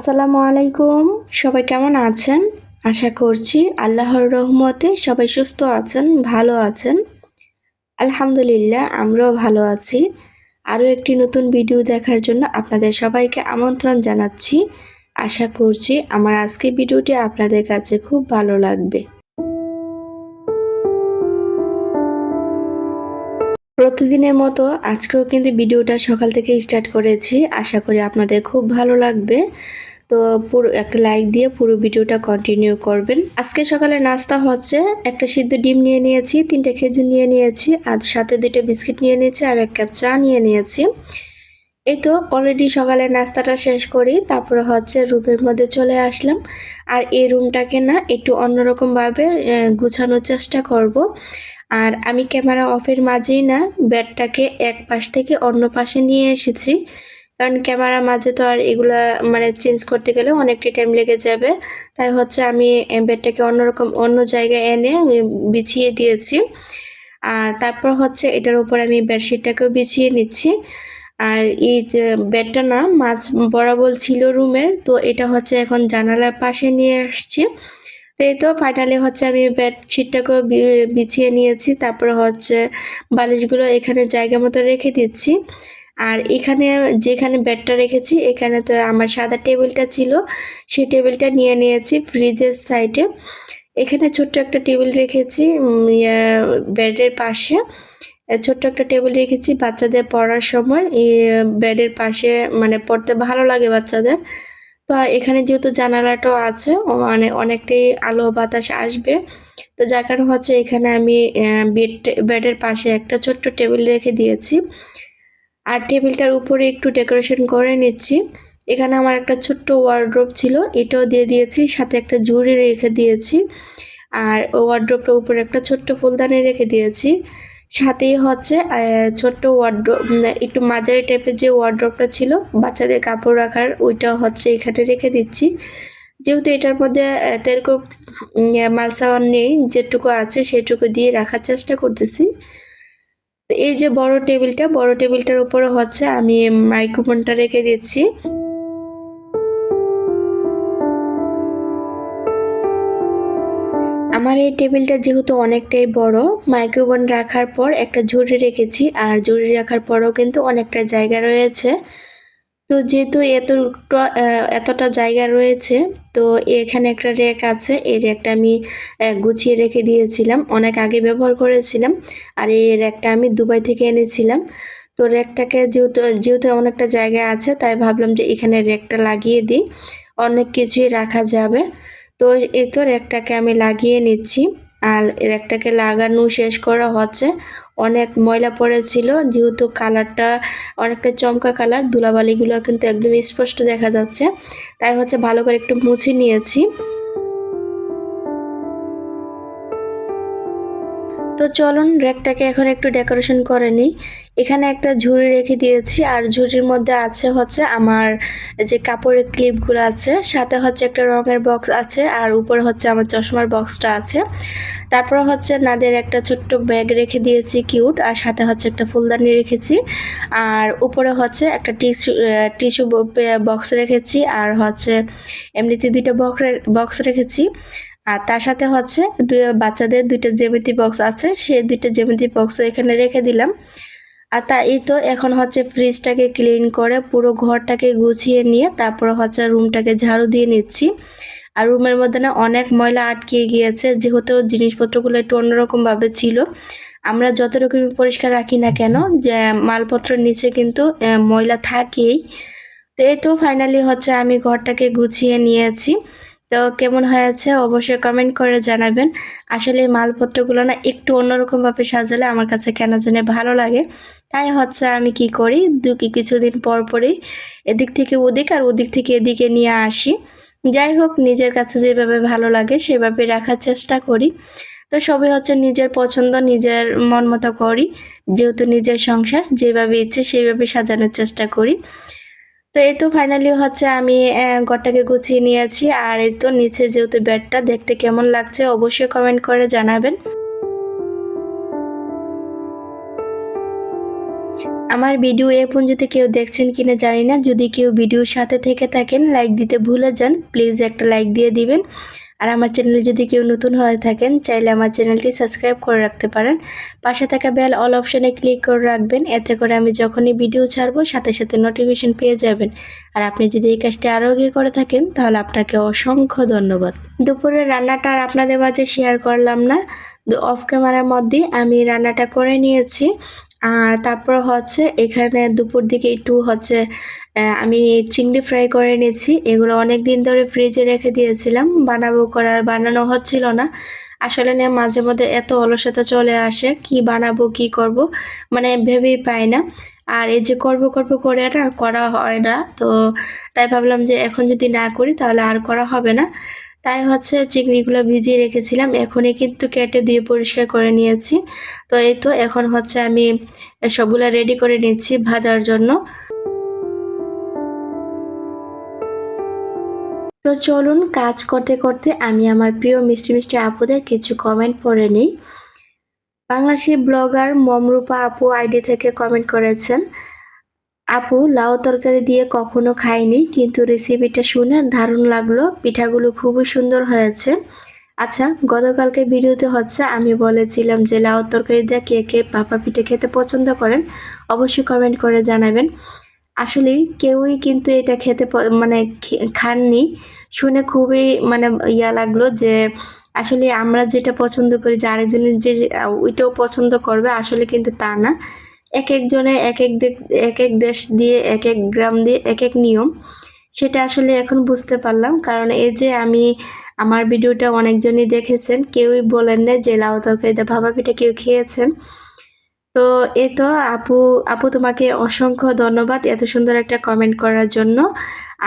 আসসালামু আলাইকুম। সবাই কেমন আছেন? আশা করছি আল্লাহর রহমতে সবাই সুস্থ আছেন, ভালো আছেন। আলহামদুলিল্লাহ, আমরাও ভালো আছি। আরও একটি নতুন ভিডিও দেখার জন্য আপনাদের সবাইকে আমন্ত্রণ জানাচ্ছি। আশা করছি আমার আজকের ভিডিওটি আপনাদের কাছে খুব ভালো লাগবে। প্রতিদিনের মতো আজকেও কিন্তু ভিডিওটা সকাল থেকে স্টার্ট করেছি। আশা করি আপনাদের খুব ভালো লাগবে। তো পুরো একটা লাইক দিয়ে পুরো ভিডিওটা কন্টিনিউ করবেন। আজকে সকালে নাস্তা হচ্ছে, একটা সিদ্ধ ডিম নিয়ে নিয়েছি, তিনটা খেজুর নিয়ে নিয়েছি, আর সাথে দুটো বিস্কিট নিয়ে নিয়েছি, আর এক কাপ চা নিয়ে নিয়েছি। এই তো অলরেডি সকালে নাস্তাটা শেষ করি, তারপরে হচ্ছে রুমের মধ্যে চলে আসলাম। আর এই রুমটাকে না একটু অন্যরকমভাবে গুছানোর চেষ্টা করব। আর আমি ক্যামেরা অফের মাঝেই না ব্যাডটাকে এক পাশ থেকে অন্য পাশে নিয়ে এসেছি। কারণ ক্যামেরার মাঝে তো আর এগুলা মানে চেঞ্জ করতে গেলে অনেকটা টাইম লেগে যাবে। তাই হচ্ছে আমি বেডটাকে অন্যরকম অন্য জায়গায় এনে বিছিয়ে দিয়েছি। আর তারপর হচ্ছে এটার উপর আমি বেডশিটটাকেও বিছিয়ে নিচ্ছি। আর এই যে বেডটা না মাঝ বরাবর ছিল রুমের তো এটা হচ্ছে এখন জানালার পাশে নিয়ে আসছি। তো এই তো ফাইনালি হচ্ছে আমি বেডশিটটাকেও বিছিয়ে নিয়েছি। তারপরে হচ্ছে বালিশগুলো এখানে জায়গা মতো রেখে দিচ্ছি। আর এখানে যেখানে বেডটা রেখেছি, এখানে তো আমার সাদা টেবিলটা ছিল, সেই টেবিলটা নিয়ে নিয়েছি ফ্রিজের সাইডে। এখানে ছোট্ট একটা টেবিল রেখেছি বেডের পাশে। ছোট্ট একটা টেবিল রেখেছি বাচ্চাদের পড়ার সময়। বেডের পাশে মানে পড়তে ভালো লাগে বাচ্চাদের। তো এখানে যেহেতু জানালাটাও আছে মানে অনেকটাই আলো বাতাস আসবে। তো যার কারণে হচ্ছে এখানে আমি বেড, বেডের পাশে একটা ছোট্ট টেবিল রেখে দিয়েছি। আর টেবিলটার উপরে একটু ডেকোরেশন করে নিচ্ছি। এখানে আমার একটা ছোট্ট ওয়ার্ড্রোব ছিল, এটাও দিয়ে দিয়েছি, সাথে একটা জুড়ি রেখে দিয়েছি। আর ওয়ার্ড্রোবটার উপরে একটা ছোট্ট ফুলদানি রেখে দিয়েছি। সাথেই হচ্ছে ছোট্ট ওয়ার্ড্রোব একটু মাঝারি টাইপের যে ওয়ার্ড্রোবটা ছিল, বাচ্চাদের কাপড় রাখার, ওইটা হচ্ছে এখানে রেখে দিচ্ছি। যেহেতু এটার মধ্যে তেরকম মাল সামান নেই, যেটুকু আছে সেটুকু দিয়ে রাখার চেষ্টা করতেছি। এই যে বড় টেবিলটা, বড় টেবিলটার উপরে হচ্ছে আমি মাইক্রোফোনটা রেখে দিচ্ছি। আমার এই টেবিলটা যেহেতু অনেকটাই বড়, মাইক্রোফোন রাখার পর একটা ঝুড়ি রেখেছি, আর ঝুড়ি রাখার পরও কিন্তু অনেকটা জায়গা রয়েছে। তো যেহেতু এতটা এতটা জায়গা রয়েছে, তো এখানে একটা র্যাক আছে, এই র্যাকটা আমি গুছিয়ে রেখে দিয়েছিলাম, অনেক আগে ব্যবহার করেছিলাম, আর এই র্যাকটা আমি দুবাই থেকে এনেছিলাম। তো র্যাকটাকে যেহেতু যেহেতু অনেকটা জায়গা আছে, তাই ভাবলাম যে এখানে র্যাকটা লাগিয়ে দিই, অনেক কিছুই রাখা যাবে। তো এই তো র্যাকটাকে আমি লাগিয়ে নিচ্ছি, আর র্যাকটাকে লাগানো শেষ করা হচ্ছে অনেক ময়লা পড়েছিল, যেহেতু কালারটা অনেকটা চমকা কালার, ধুলাবালিগুলো কিন্তু একদম স্পষ্ট দেখা যাচ্ছে। তাই হচ্ছে ভালো করে একটু মুছে নিয়েছি। তো চলুন, র্যাকটাকে এখন একটু ডেকোরেশন করে নিই। এখানে একটা ঝুড়ি রেখে দিয়েছি, আর ঝুড়ির মধ্যে আছে হচ্ছে আমার যে কাপড়ের ক্লিপগুলো আছে, সাথে হচ্ছে একটা রঙের বক্স আছে, আর উপরে হচ্ছে আমার চশমার বক্সটা আছে। তারপর হচ্ছে নাদের একটা ছোট্ট ব্যাগ রেখে দিয়েছি, কিউট, আর সাথে হচ্ছে একটা ফুলদানি রেখেছি। আর উপরে হচ্ছে একটা টিস্যু টিস্যু বক্স রেখেছি, আর হচ্ছে এমনিতে দুইটা বক্স বক্স রেখেছি। আর তার সাথে হচ্ছে দুই বাচ্চাদের দুইটা জ্যামিতি বক্স আছে সেই দুইটা জ্যামিতি বক্সও এখানে রেখে দিলাম। আর তা এই তো এখন হচ্ছে ফ্রিজটাকে ক্লিন করে পুরো ঘরটাকে গুছিয়ে নিয়ে তারপর হচ্ছে রুমটাকে ঝাড়ু দিয়ে নিচ্ছি। আর রুমের মধ্যে না অনেক ময়লা আটকে গিয়েছে, যেহেতু জিনিসপত্রগুলো একটু অন্যরকম ভাবে ছিল। আমরা যত রকমই পরিষ্কার রাখি না কেন, যে মালপত্রের নিচে কিন্তু ময়লা থাকেই। তো এই তো ফাইনালি হচ্ছে আমি ঘরটাকে গুছিয়ে নিয়েছি। তো কেমন হয়েছে অবশ্যই কমেন্ট করে জানাবেন। আসলে এই মালপত্রগুলো না একটু অন্যরকমভাবে সাজালে আমার কাছে কেন জানে ভালো লাগে। তাই হচ্ছে আমি কি করি দু কি কিছুদিন পর পরই এদিক থেকে ওদিক আর ওদিক থেকে এদিকে নিয়ে আসি। যাই হোক, নিজের কাছে যেভাবে ভালো লাগে সেভাবে রাখার চেষ্টা করি। তো সবই হচ্ছে নিজের পছন্দ, নিজের মন মতো করি। যেহেতু নিজের সংসার, যেভাবে ইচ্ছে সেইভাবে সাজানোর চেষ্টা করি। তো এই তো ফাইনালি হচ্ছে আমি ঘরটাকে গুছিয়ে নিয়েছি। আর এই তো নিচে যেহেতু বেডটা, দেখতে কেমন লাগছে অবশ্যই কমেন্ট করে জানাবেন। আমার ভিডিও এ পর্যন্ত কেউ দেখছেন কিনা জানি না, যদি কেউ ভিডিওর সাথে থেকে থাকেন লাইক দিতে ভুলে যান প্লিজ একটা লাইক দিয়ে দিবেন। আর আমার চ্যানেলে যদি কেউ নতুন হয়ে থাকেন, চাইলে আমার চ্যানেলটি সাবস্ক্রাইব করে রাখতে পারেন। পাশে থাকা বেল অল অপশানে ক্লিক করে রাখবেন, এতে করে আমি যখনই ভিডিও ছাড়বো, সাথে সাথে নোটিফিকেশন পেয়ে যাবেন। আর আপনি যদি এই কাজটি আরও আগে করে থাকেন, তাহলে আপনাকে অসংখ্য ধন্যবাদ। দুপুরের রান্নাটা আর আপনাদের মাঝে শেয়ার করলাম না। অফ ক্যামেরার মধ্যে আমি রান্নাটা করে নিয়েছি। আর তারপর হচ্ছে এখানে দুপুর দিকে একটু হচ্ছে আমি চিংড়ি ফ্রাই করে নিয়েছি। এগুলো অনেক দিন ধরে ফ্রিজে রেখে দিয়েছিলাম। বানাবো করার, বানানো হচ্ছিল না। আসলে না, মাঝে মধ্যে এত অলসতা চলে আসে, কি বানাবো, কি করব মানে ভেবেই পাই না। আর এই যে করব করব করে এটা করা হয় না। তো তাই ভাবলাম যে এখন যদি না করি, তাহলে আর করা হবে না। তাই হচ্ছে চিংড়িগুলো ভিজিয়ে রেখেছিলাম। এখনই কিন্তু কেটে দিয়ে পরিষ্কার করে নিয়েছি। তো এই তো এখন হচ্ছে আমি সবগুলো রেডি করে নিচ্ছি ভাজার জন্য। তো চলুন কাজ করতে করতে আমি আমার প্রিয় মিষ্টি মিষ্টি আপুদের কিছু কমেন্ট পড়ে নিই। বাংলাদেশি ব্লগার মমরূপা আপু আইডি থেকে কমেন্ট করেছেন। আপু, লাউ তরকারি দিয়ে কখনো খাইনি, কিন্তু রেসিপিটা শুনে দারুণ লাগল। পিঠাগুলো খুবই সুন্দর হয়েছে। আচ্ছা গতকালকে ভিডিওতে হচ্ছে, আমি বলেছিলাম যে লাউ তরকারি দিয়ে কে কে পাপা পিঠে খেতে পছন্দ করেন, অবশ্যই কমেন্ট করে জানাবেন। আসলে কেউই কিন্তু এটা খেতে মানে খাননি। শুনে খুবই মানে ইয়া লাগল যে, আসলে আমরা যেটা পছন্দ করি, যে আরেকজনের যে ওইটাও পছন্দ করবে, আসলে কিন্তু তা না। এক একজনের এক এক এক এক দেশ দিয়ে এক এক গ্রাম দিয়ে এক এক নিয়ম। সেটা আসলে এখন বুঝতে পারলাম। কারণ এই যে আমি আমার ভিডিওটা অনেকজনই দেখেছেন, কেউই বলেন না যে লাউ তরকারিতে ভাপা পিঠা কেউ খেয়েছেন। তো এ তো আপু আপু তোমাকে অসংখ্য ধন্যবাদ এত সুন্দর একটা কমেন্ট করার জন্য।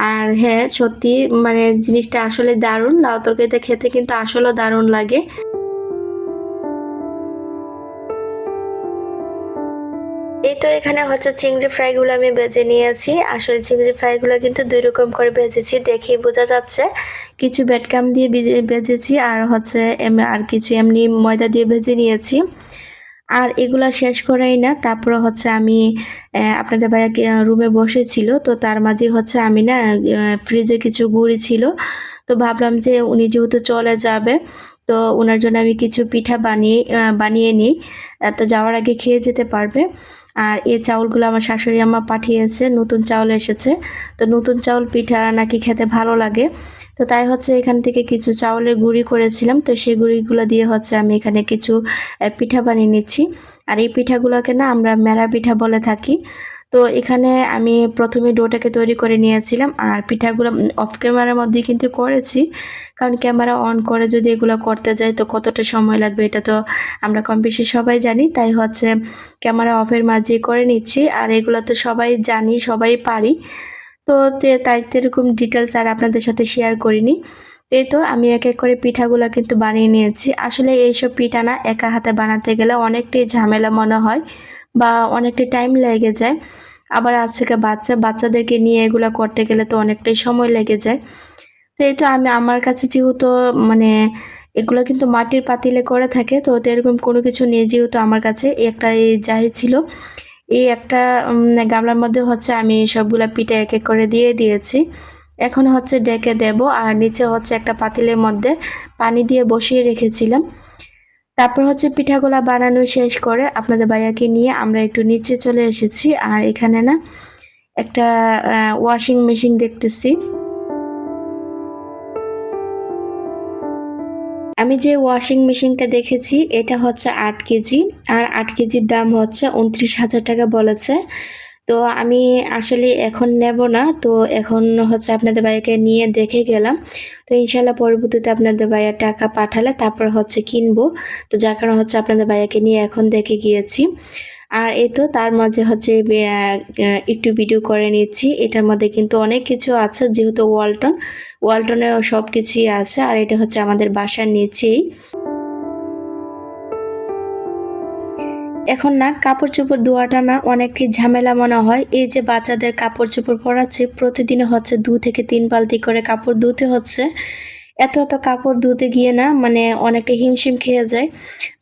আর হ্যাঁ সত্যি মানে জিনিসটা আসলে দারুণ। লাউ তরকারিতে খেতে কিন্তু আসলেও দারুণ লাগে। এই তো এখানে হচ্ছে চিংড়ি ফ্রাইগুলো আমি ভেজে নিয়েছি। আসলে চিংড়ি ফ্রাইগুলো কিন্তু দুই রকম করে ভেজেছি দেখেই বোঝা যাচ্ছে। কিছু বেডকাম দিয়ে ভেজেছি আর হচ্ছে আর কিছু এমনি ময়দা দিয়ে ভেজে নিয়েছি। আর এগুলা শেষ করাই না, তারপরে হচ্ছে আমি আপনাদের ভাইয়া রুমে বসেছিল, তো তার মাঝে হচ্ছে আমি না ফ্রিজে কিছু গুড়ি ছিল। তো ভাবলাম যে উনি যেহেতু চলে যাবে, তো ওনার জন্য আমি কিছু পিঠা বানিয়ে বানিয়ে নিই। তো যাওয়ার আগে খেয়ে যেতে পারবে। আর এই চাউলগুলো আমার শাশুড়ি আম্মা পাঠিয়েছে, নতুন চাউল এসেছে। তো নতুন চাউল পিঠা নাকি খেতে ভালো লাগে। তো তাই হচ্ছে এখান থেকে কিছু চাউলের গুড়ি করেছিলাম। তো সেই গুড়িগুলো দিয়ে হচ্ছে আমি এখানে কিছু পিঠা বানিয়ে নিচ্ছি। আর এই পিঠাগুলোকে না আমরা মেলা পিঠা বলে থাকি। তো এখানে আমি প্রথমে ডোটাকে তৈরি করে নিয়েছিলাম আর পিঠাগুলো অফ ক্যামেরার মধ্যে কিন্তু করেছি। কারণ ক্যামেরা অন করে যদি এগুলো করতে যাই তো কতটা সময় লাগবে এটা তো আমরা কম বেশি সবাই জানি। তাই হচ্ছে ক্যামেরা অফের মাঝে করে নিচ্ছি আর এগুলো তো সবাই জানি, সবাই পারি। তো তাই এরকম ডিটেলস আর আপনাদের সাথে শেয়ার করিনি। এই তো আমি এক এক করে পিঠাগুলো কিন্তু বানিয়ে নিয়েছি। আসলে এইসব পিঠা না একা হাতে বানাতে গেলে অনেকটাই ঝামেলা মনে হয়। বা অনেকটাই টাইম লেগে যায়। আবার আজকে বাচ্চা বাচ্চাদেরকে নিয়ে এগুলো করতে গেলে তো অনেকটাই সময় লেগে যায়। তো এই তো আমি আমার কাছে যেহেতু মানে এগুলো কিন্তু মাটির পাতিলে করে থাকে তো এরকম কোনো কিছু নেই যেহেতু আমার কাছে। একটা যাই ছিল এই একটা উম, গামলার মধ্যে হচ্ছে আমি সবগুলা পিঠে এক এক করে দিয়ে দিয়েছি। এখন হচ্ছে ডেকে দেব আর নিচে হচ্ছে একটা পাতিলের মধ্যে পানি দিয়ে বসিয়ে রেখেছিলাম। তারপর হচ্ছে পিঠাগুলা বানানো শেষ করে আপনাদের ভাইয়াকে নিয়ে আমরা একটু নিচে চলে এসেছি। আর এখানে না একটা ওয়াশিং মেশিন দেখতেছি। আমি যে ওয়াশিং মেশিনটা দেখেছি, এটা হচ্ছে আট কেজি। আর আট কেজির দাম হচ্ছে উনত্রিশ হাজার টাকা বলেছে। তো আমি আসলে এখন নেব না। তো এখন হচ্ছে আপনাদের ভাইয়াকে নিয়ে দেখে গেলাম। তো ইনশাল্লাহ পরবর্তীতে আপনাদের ভাইয়া টাকা পাঠালে তারপর হচ্ছে কিনবো। তো যার কারণে হচ্ছে আপনাদের ভাইয়াকে নিয়ে এখন দেখে গিয়েছি। আর এ তো তার মাঝে হচ্ছে একটু ভিডিও করে নিচ্ছি। এটার মধ্যে কিন্তু অনেক কিছু আছে, যেহেতু ওয়ালটন। ওয়ালটনের সব কিছুই আছে। আর এটা হচ্ছে আমাদের বাসার নিচেই। এখন না কাপড় চোপড় ধোয়াটা না অনেকই ঝামেলা মনে হয়। এই যে বাচ্চাদের কাপড় চোপড় পরাচ্ছে, প্রতিদিন হচ্ছে দু থেকে তিন বালতি করে কাপড় ধুতে হচ্ছে। এত এত কাপড় ধুতে গিয়ে না মানে অনেকটা হিমশিম খেয়ে যায়।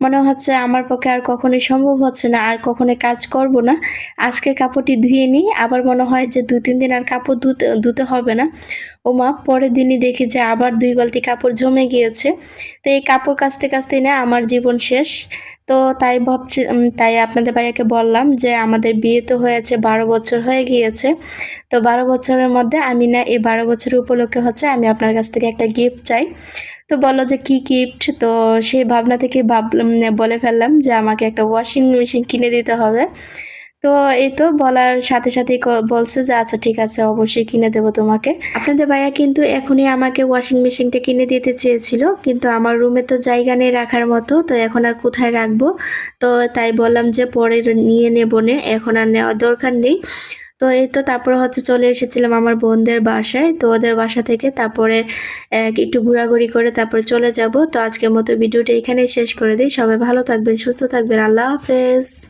মনে হচ্ছে আমার পক্ষে আর কখনোই সম্ভব হচ্ছে না, আর কখনোই কাজ করব না। আজকে কাপড়টি ধুয়ে নিই, আবার মনে হয় যে দু তিন দিন আর কাপড় ধুতে ধুতে হবে না। ও মা পরের দিনই দেখি যে আবার দুই বালতি কাপড় জমে গিয়েছে। তো এই কাপড় কাচতে কাচতে না আমার জীবন শেষ। তো তাই ভাবছি তাই আপনাদের ভাইয়াকে বললাম যে আমাদের বিয়ে তো হয়েছে বারো বছর হয়ে গিয়েছে। তো বারো বছরের মধ্যে আমি না এই বারো বছরের উপলক্ষে হচ্ছে আমি আপনার কাছ থেকে একটা গিফট চাই। তো বলল যে কি গিফট তো সেই ভাবনা থেকে ভাবলাম, বলে ফেললাম যে আমাকে একটা ওয়াশিং মেশিন কিনে দিতে হবে। তো এই তো বলার সাথে সাথেই ক- বলছে যে আচ্ছা ঠিক আছে, অবশ্যই কিনে দেবো তোমাকে। আপনাদের ভাইয়া কিন্তু এখনই আমাকে ওয়াশিং মেশিনটা কিনে দিতে চেয়েছিল, কিন্তু আমার রুমে তো জায়গা নেই রাখার মতো, তো এখন আর কোথায় রাখব? তো তাই বললাম যে, পরে নিয়ে নেব নে, এখন আর নেওয়ার দরকার নেই। তো এই তো তারপরে হচ্ছে চলে এসেছিলাম আমার বোনদের বাসায়, তো ওদের বাসা থেকে তারপরে একটু ঘোরাঘুরি করে তারপরে চলে যাব। তো আজকের মতো ভিডিওটা এখানেই শেষ করে দিই। সবাই ভালো থাকবেন, সুস্থ থাকবেন। আল্লাহ হাফেজ।